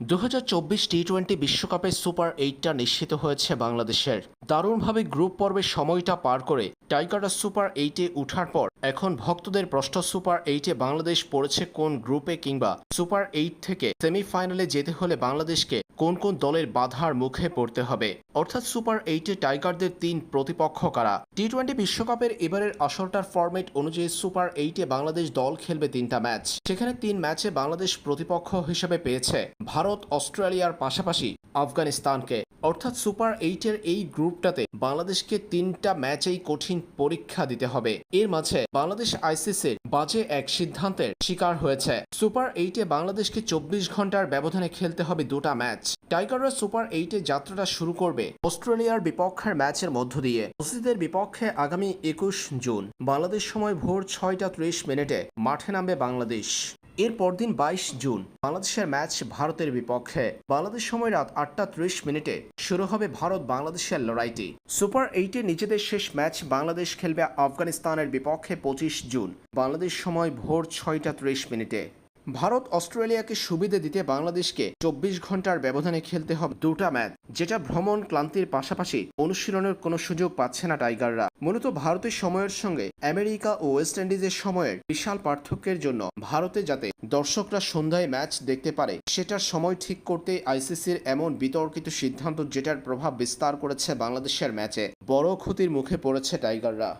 দু T twenty বিশ্বকাপের super এইটটা নিশ্চিত হয়েছে বাংলাদেশের। দারুণভাবে গ্রুপ পর্বের সময়টা পার করে টাইগাররা সুপার এইটে উঠার পর এখন ভক্তদের প্রশ্ন সুপার এইটে বাংলাদেশ পড়েছে কোন গ্রুপে কিংবা সুপার এইট থেকে সেমিফাইনালে যেতে হলে বাংলাদেশকে কোন কোন দলের বাধার মুখে পড়তে হবে? অর্থাৎ সুপার এইটে টাইগারদের তিন প্রতিপক্ষ কারা? টি টোয়েন্টি বিশ্বকাপের এবারের আসরটার ফরম্যাট অনুযায়ী সুপার এইটে বাংলাদেশ দল খেলবে তিনটা ম্যাচ। সেখানে তিন ম্যাচে বাংলাদেশ প্রতিপক্ষ হিসেবে পেয়েছে ভারত, অস্ট্রেলিয়ার পাশাপাশি আফগানিস্তানকে। অর্থাৎ সুপার এইটের এই গ্রুপটাতে বাংলাদেশকে তিনটা ম্যাচেই কঠিন পরীক্ষা দিতে হবে। এর মাঝে বাংলাদেশ আইসিসির বাজে এক সিদ্ধান্তের শিকার হয়েছে। সুপার এইটে বাংলাদেশকে চব্বিশ ঘণ্টার ব্যবধানে খেলতে হবে দুটা ম্যাচ। টাইগাররা সুপার এইটে যাত্রাটা শুরু করবে অস্ট্রেলিয়ার বিপক্ষের ম্যাচের মধ্য দিয়ে। অসিদের বিপক্ষে আগামী একুশ জুন বাংলাদেশ সময় ভোর ছয়টা ত্রিশ মিনিটে মাঠে নামবে বাংলাদেশ। এর পরদিন বাইশ জুন বাংলাদেশের ম্যাচ ভারতের বিপক্ষে। বাংলাদেশ সময় রাত আটটা ত্রিশ মিনিটে শুরু হবে ভারত বাংলাদেশের লড়াইটি। সুপার এইটে নিজেদের শেষ ম্যাচ বাংলাদেশ খেলবে আফগানিস্তানের বিপক্ষে পঁচিশ জুন। বাংলাদেশ সময় ভোর ছয়টা ত্রিশ মিনিটে। ভারত অস্ট্রেলিয়াকে সুবিধে দিতে বাংলাদেশকে চব্বিশ ঘণ্টার ব্যবধানে খেলতে হবে দুটা ম্যাচ, যেটা ভ্রমণ ক্লান্তির পাশাপাশি অনুশীলনের কোনো সুযোগ পাচ্ছে না টাইগাররা। মূলত ভারতের সময়ের সঙ্গে আমেরিকা ও ওয়েস্ট ইন্ডিজের সময়ের বিশাল পার্থক্যের জন্য ভারতে যাতে দর্শকরা সন্ধ্যায় ম্যাচ দেখতে পারে, সেটার সময় ঠিক করতে আইসিসির এমন বিতর্কিত সিদ্ধান্ত যেটার প্রভাব বিস্তার করেছে বাংলাদেশের ম্যাচে। বড় ক্ষতির মুখে পড়েছে টাইগাররা।